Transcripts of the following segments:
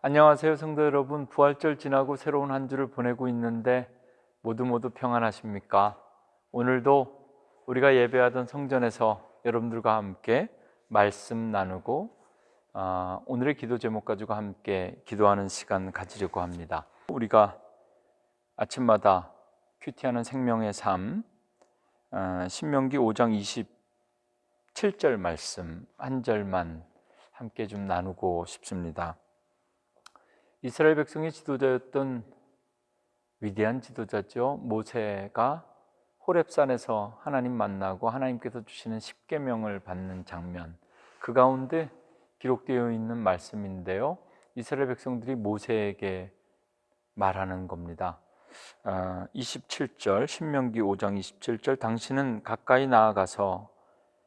안녕하세요, 성도 여러분. 부활절 지나고 새로운 한 주를 보내고 있는데 모두 모두 평안하십니까? 오늘도 우리가 예배하던 성전에서 여러분들과 함께 말씀 나누고 어, 오늘의 기도 제목 가지고 함께 기도하는 시간 가지려고 합니다. 우리가 아침마다 큐티하는 생명의 삶 어, 신명기 5장 27절 말씀 한 절만 함께 좀 나누고 싶습니다. 이스라엘 백성의 지도자였던 위대한 지도자죠. 모세가 호렙산에서 하나님 만나고 하나님께서 주시는 십계명을 받는 장면. 그 가운데 기록되어 있는 말씀인데요. 이스라엘 백성들이 모세에게 말하는 겁니다. 27절 아, 신명기 5장 27절 당신은 가까이 나아가서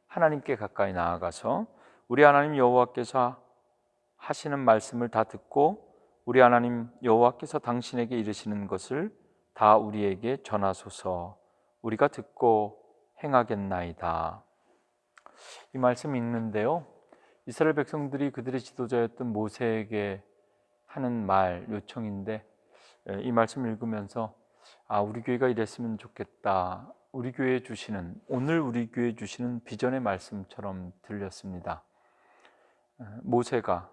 하나님께 가까이 나아가서 우리 하나님 여호와께서 하시는 말씀을 다 듣고 우리 하나님 여호와께서 당신에게 이르시는 것을 다 우리에게 전하소서. 우리가 듣고 행하겠나이다. 이 말씀 읽는데요. 이스라엘 백성들이 그들의 지도자였던 모세에게 하는 말 요청인데 이 말씀 읽으면서 아 우리 교회가 이랬으면 좋겠다. 우리 교회에 주시는 오늘 우리 교회에 주시는 비전의 말씀처럼 들렸습니다. 모세가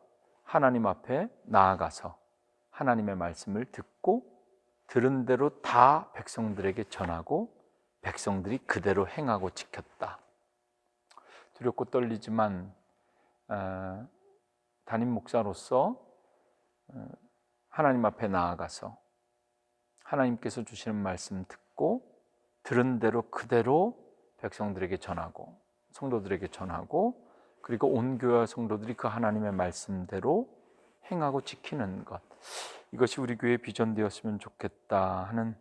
하나님 앞에 나아가서 하나님의 말씀을 듣고 들은 대로 다 백성들에게 전하고 백성들이 그대로 행하고 지켰다. 두렵고 떨리지만 어, 담임 목사로서 어, 하나님 앞에 나아가서 하나님께서 주시는 말씀 듣고 들은 대로 그대로 백성들에게 전하고 성도들에게 전하고 그리고 온 교회 성도들이 그 하나님의 말씀대로 행하고 지키는 것 이것이 우리 교회 비전되었으면 좋겠다 하는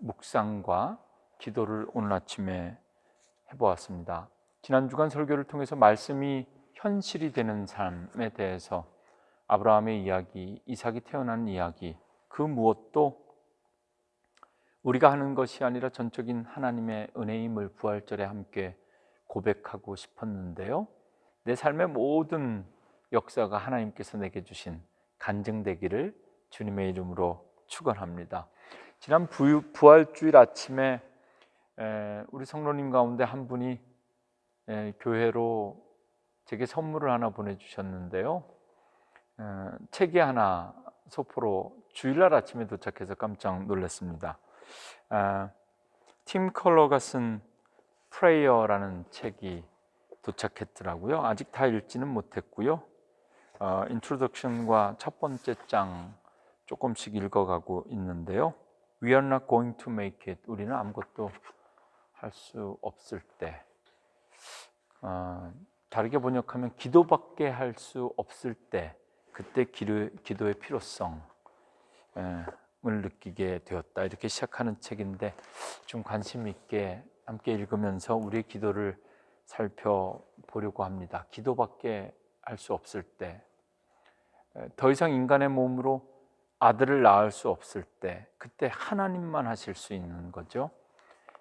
묵상과 기도를 오늘 아침에 해보았습니다. 지난 주간 설교를 통해서 말씀이 현실이 되는 삶에 대해서 아브라함의 이야기, 이삭이 태어난 이야기, 그 무엇도 우리가 하는 것이 아니라 전적인 하나님의 은혜임을 부활절에 함께 고백하고 싶었는데요. 내 삶의 모든 역사가 하나님께서 내게 주신 간증되기를 주님의 이름으로 축원합니다. 지난 부활주일 아침에 우리 성로님 가운데 한 분이 교회로 제게 선물을 하나 보내주셨는데요. 책이 하나 소포로 주일날 아침에 도착해서 깜짝 놀랐습니다. 팀 컬러가 쓴 프레이어라는 책이 도착했더라고요. 아직 다 읽지는 못했고요. 어, 인트로덕션과 첫 번째 장 조금씩 읽어가고 있는데요. We are not going to make it. 우리는 아무것도 할 수 없을 때. 어, 다르게 번역하면 기도밖에 할 수 없을 때, 그때 기도, 기도의 필요성을 느끼게 되었다. 이렇게 시작하는 책인데 좀 관심 있게 함께 읽으면서 우리의 기도를 살펴보려고 합니다. 기도밖에 할 수 없을 때, 더 이상 인간의 몸으로 아들을 낳을 수 없을 때 그때 하나님만 하실 수 있는 거죠.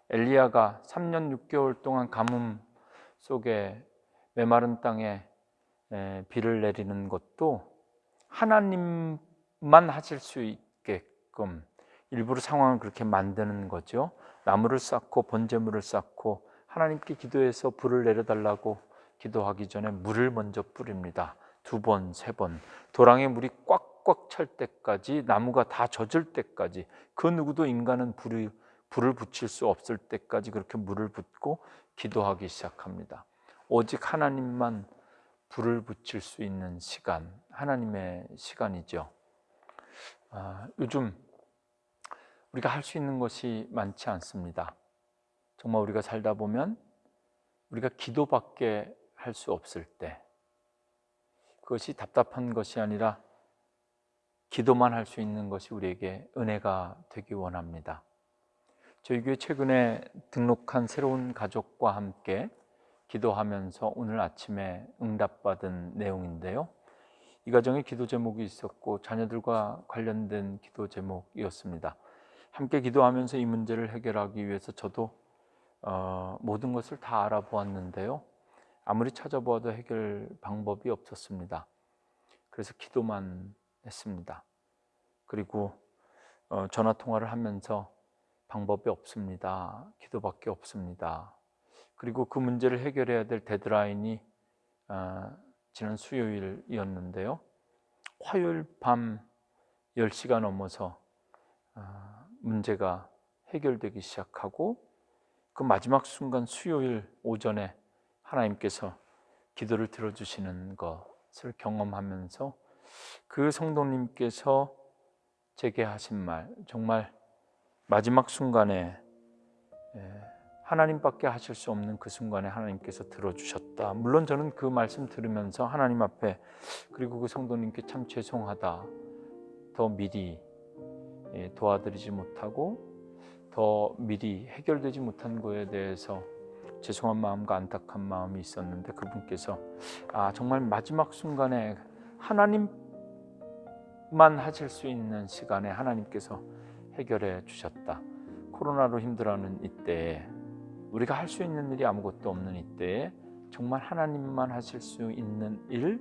엘리야가 3년 6개월 동안 가뭄 속에 메마른 땅에 비를 내리는 것도 하나님만 하실 수 있게끔 일부러 상황을 그렇게 만드는 거죠. 나무를 쌓고 번제물을 쌓고 하나님께 기도해서 불을 내려달라고 기도하기 전에 물을 먼저 뿌립니다. 두 번, 세 번. 도랑에 물이 꽉꽉 찰 때까지 나무가 다 젖을 때까지 그 누구도 인간은 불을, 불을 붙일 수 없을 때까지 그렇게 물을 붓고 기도하기 시작합니다. 오직 하나님만 불을 붙일 수 있는 시간, 하나님의 시간이죠. 아, 요즘 우리가 할 수 있는 것이 많지 않습니다. 정말 우리가 살다 보면 우리가 기도밖에 할 수 없을 때, 그것이 답답한 것이 아니라 기도만 할 수 있는 것이 우리에게 은혜가 되기 원합니다. 저희 교회 최근에 등록한 새로운 가족과 함께 기도하면서 오늘 아침에 응답받은 내용인데요. 이 가정에 기도 제목이 있었고 자녀들과 관련된 기도 제목이었습니다. 함께 기도하면서 이 문제를 해결하기 위해서 저도 어, 모든 것을 다 알아보았는데요. 아무리 찾아보아도 해결 방법이 없었습니다. 그래서 기도만 했습니다. 그리고 어, 전화 통화를 하면서 방법이 없습니다. 기도밖에 없습니다. 그리고 그 문제를 해결해야 될 데드라인이 어, 지난 수요일이었는데요. 화요일 밤 10시가 넘어서 어, 문제가 해결되기 시작하고 그 마지막 순간 수요일 오전에 하나님께서 기도를 들어주시는 것을 경험하면서 그 성도님께서 제게 하신 말 정말 마지막 순간에 예, 하나님밖에 하실 수 없는 그 순간에 하나님께서 들어주셨다. 물론 저는 그 말씀 들으면서 하나님 앞에 그리고 그 성도님께 참 죄송하다. 더 미리 예, 도와드리지 못하고 더 미리 해결되지 못한 거에 대해서 죄송한 마음과 안타까운 마음이 있었는데 그분께서 아 정말 마지막 순간에 하나님만 하실 수 있는 시간에 하나님께서 해결해 주셨다. 코로나로 힘들어하는 이때에 우리가 할 수 있는 일이 아무것도 없는 이때에 정말 하나님만 하실 수 있는 일,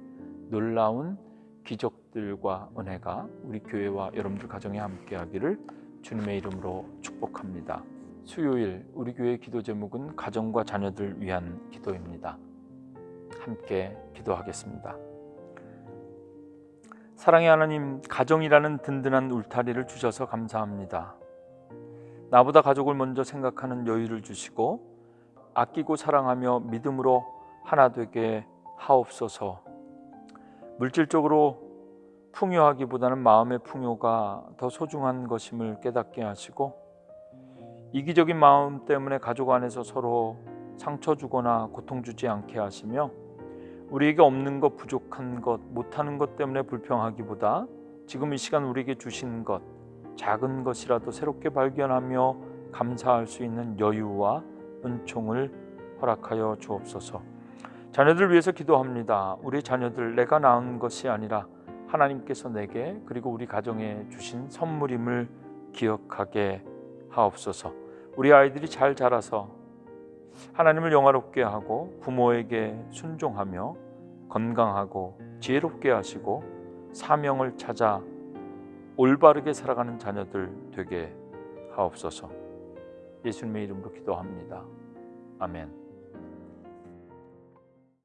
놀라운 기적들과 은혜가 우리 교회와 여러분들 가정에 함께하기를 주님의 이름으로 축복합니다. 수요일 우리 교회 기도 제목은 가정과 자녀들 위한 기도입니다. 함께 기도하겠습니다. 사랑의 하나님, 가정이라는 든든한 울타리를 주셔서 감사합니다. 나보다 가족을 먼저 생각하는 여유를 주시고 아끼고 사랑하며 믿음으로 하나 되게 하옵소서. 물질적으로 풍요하기보다는 마음의 풍요가 더 소중한 것임을 깨닫게 하시고 이기적인 마음 때문에 가족 안에서 서로 상처 주거나 고통 주지 않게 하시며 우리에게 없는 것, 부족한 것, 못하는 것 때문에 불평하기보다 지금 이 시간 우리에게 주신 것, 작은 것이라도 새롭게 발견하며 감사할 수 있는 여유와 은총을 허락하여 주옵소서. 자녀들 위해서 기도합니다. 우리 자녀들 내가 낳은 것이 아니라 하나님께서 내게 그리고 우리 가정에 주신 선물임을 기억하게 하옵소서. 우리 아이들이 잘 자라서 하나님을 영화롭게 하고 부모에게 순종하며 건강하고 지혜롭게 하시고 사명을 찾아 올바르게 살아가는 자녀들 되게 하옵소서. 예수님의 이름으로 기도합니다. 아멘.